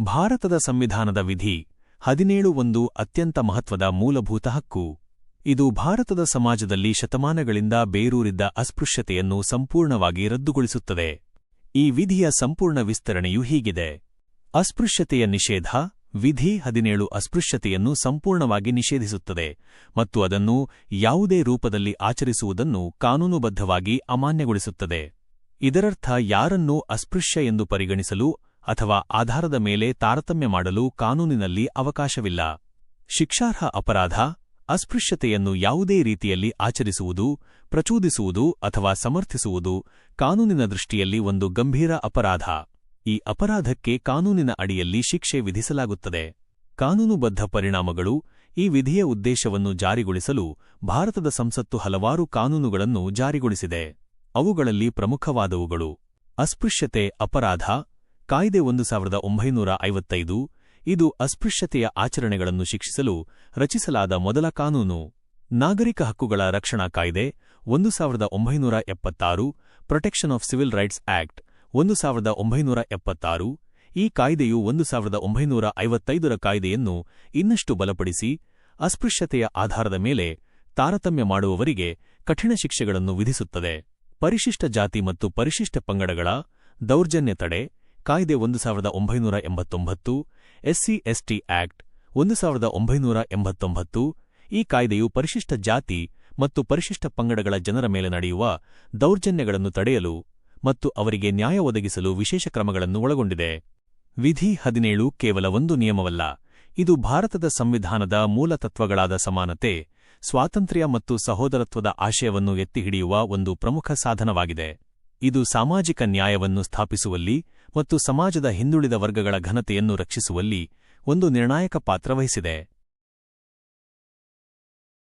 ಭಾರತದ ಸಂವಿಧಾನದ ವಿಧಿ ಹದಿನೇಳು ಒಂದು ಅತ್ಯಂತ ಮಹತ್ವದ ಮೂಲಭೂತ ಹಕ್ಕು. ಇದು ಭಾರತದ ಸಮಾಜದಲ್ಲಿ ಶತಮಾನಗಳಿಂದ ಬೇರೂರಿದ್ದ ಅಸ್ಪೃಶ್ಯತೆಯನ್ನು ಸಂಪೂರ್ಣವಾಗಿ ರದ್ದುಗೊಳಿಸುತ್ತದೆ. ಈ ವಿಧಿಯ ಸಂಪೂರ್ಣ ವಿಸ್ತರಣೆಯು ಹೀಗಿದೆ. ಅಸ್ಪೃಶ್ಯತೆಯ ನಿಷೇಧ ವಿಧಿ ಹದಿನೇಳು ಅಸ್ಪೃಶ್ಯತೆಯನ್ನು ಸಂಪೂರ್ಣವಾಗಿ ನಿಷೇಧಿಸುತ್ತದೆ ಮತ್ತು ಅದನ್ನು ಯಾವುದೇ ರೂಪದಲ್ಲಿ ಆಚರಿಸುವುದನ್ನು ಕಾನೂನುಬದ್ಧವಾಗಿ ಅಮಾನ್ಯಗೊಳಿಸುತ್ತದೆ. ಇದರರ್ಥ ಯಾರನ್ನೂ ಅಸ್ಪೃಶ್ಯ ಎಂದು ಪರಿಗಣಿಸಲು ಅಥವಾ ಆಧಾರದ ಮೇಲೆ ತಾರತಮ್ಯ ಮಾಡಲು ಕಾನೂನಿನಲ್ಲಿ ಅವಕಾಶವಿಲ್ಲ. ಶಿಕ್ಷಾರ್ಹ ಅಪರಾಧ, ಅಸ್ಪೃಶ್ಯತೆಯನ್ನು ಯಾವುದೇ ರೀತಿಯಲ್ಲಿ ಆಚರಿಸುವುದು, ಪ್ರಚೋದಿಸುವುದು ಅಥವಾ ಸಮರ್ಥಿಸುವುದು ಕಾನೂನಿನ ದೃಷ್ಟಿಯಲ್ಲಿ ಒಂದು ಗಂಭೀರ ಅಪರಾಧ. ಈ ಅಪರಾಧಕ್ಕೆ ಕಾನೂನಿನ ಅಡಿಯಲ್ಲಿ ಶಿಕ್ಷೆ ವಿಧಿಸಲಾಗುತ್ತದೆ. ಕಾನೂನುಬದ್ಧ ಪರಿಣಾಮಗಳು ಈ ವಿಧಿಯ ಉದ್ದೇಶವನ್ನು ಜಾರಿಗೊಳಿಸಲು ಭಾರತದ ಸಂಸತ್ತು ಹಲವಾರು ಕಾನೂನುಗಳನ್ನು ಜಾರಿಗೊಳಿಸಿದೆ. ಅವುಗಳಲ್ಲಿ ಪ್ರಮುಖವಾದವುಗಳು ಅಸ್ಪೃಶ್ಯತೆ, ಅಪರಾಧ ಕಾಯ್ದೆ ಒಂದು ಸಾವಿರದ ಒಂಬೈನೂರ ಐವತ್ತೈದು, ಇದು ಅಸ್ಪೃಶ್ಯತೆಯ ಆಚರಣೆಗಳನ್ನು ಶಿಕ್ಷಿಸಲು ರಚಿಸಲಾದ ಮೊದಲ ಕಾನೂನು. ನಾಗರಿಕ ಹಕ್ಕುಗಳ ರಕ್ಷಣಾ ಕಾಯ್ದೆ, ಒಂದು ಸಾವಿರದ ಒಂಬೈನೂರ ಎಪ್ಪತ್ತಾರು protection of civil rights act ಒಂದು ಸಾವಿರದ ಒಂಬೈನೂರ ಎಪ್ಪತ್ತಾರು, ಈ ಕಾಯ್ದೆಯು ಒಂದು ಸಾವಿರದ ಒಂಬೈನೂರ ಐವತ್ತೈದರ ಕಾಯ್ದೆಯನ್ನು ಇನ್ನಷ್ಟು ಬಲಪಡಿಸಿ, ಅಸ್ಪೃಶ್ಯತೆಯ ಆಧಾರದ ಮೇಲೆ ತಾರತಮ್ಯ ಮಾಡುವವರಿಗೆ ಕಠಿಣ ಶಿಕ್ಷೆಗಳನ್ನು ವಿಧಿಸುತ್ತದೆ. ಪರಿಶಿಷ್ಟ ಜಾತಿ ಮತ್ತು ಪರಿಶಿಷ್ಟ ಪಂಗಡಗಳ ದೌರ್ಜನ್ಯ ತಡೆ ಕಾಯ್ದೆ ಒಂದು ಸಾವಿರದ ಒಂಬೈನೂರ ಎಂಬತ್ತೊಂಬತ್ತು, ಎಸ್ಸಿ, ಎಸ್ಟಿ ಆಕ್ಟ್ ಒಂದು ಸಾವಿರದ ಒಂಬೈನೂರ ಎಂಬತ್ತೊಂಬತ್ತು, ಈ ಕಾಯ್ದೆಯು ಪರಿಶಿಷ್ಟ ಜಾತಿ ಮತ್ತು ಪರಿಶಿಷ್ಟ ಪಂಗಡಗಳ ಜನರ ಮೇಲೆ ನಡೆಯುವ ದೌರ್ಜನ್ಯಗಳನ್ನು ತಡೆಯಲು ಮತ್ತು ಅವರಿಗೆ ನ್ಯಾಯ ಒದಗಿಸಲು ವಿಶೇಷ ಕ್ರಮಗಳನ್ನು ಒಳಗೊಂಡಿದೆ. ವಿಧಿ ಹದಿನೇಳು ಕೇವಲ ಒಂದು ನಿಯಮವಲ್ಲ, ಇದು ಭಾರತದ ಸಂವಿಧಾನದ ಮೂಲ ತತ್ವಗಳಾದ ಸಮಾನತೆ, ಸ್ವಾತಂತ್ರ್ಯ ಮತ್ತು ಸಹೋದರತ್ವದ ಆಶಯವನ್ನು ಎತ್ತಿಹಿಡಿಯುವ ಒಂದು ಪ್ರಮುಖ ಸಾಧನವಾಗಿದೆ. ಇದು ಸಾಮಾಜಿಕ ನ್ಯಾಯವನ್ನು ಸ್ಥಾಪಿಸುವಲ್ಲಿ ಮತ್ತು ಸಮಾಜದ ಹಿಂದುಳಿದ ವರ್ಗಗಳ ಘನತೆಯನ್ನು ರಕ್ಷಿಸುವಲ್ಲಿ ಒಂದು ನಿರ್ಣಾಯಕ ಪಾತ್ರ ವಹಿಸಿದೆ.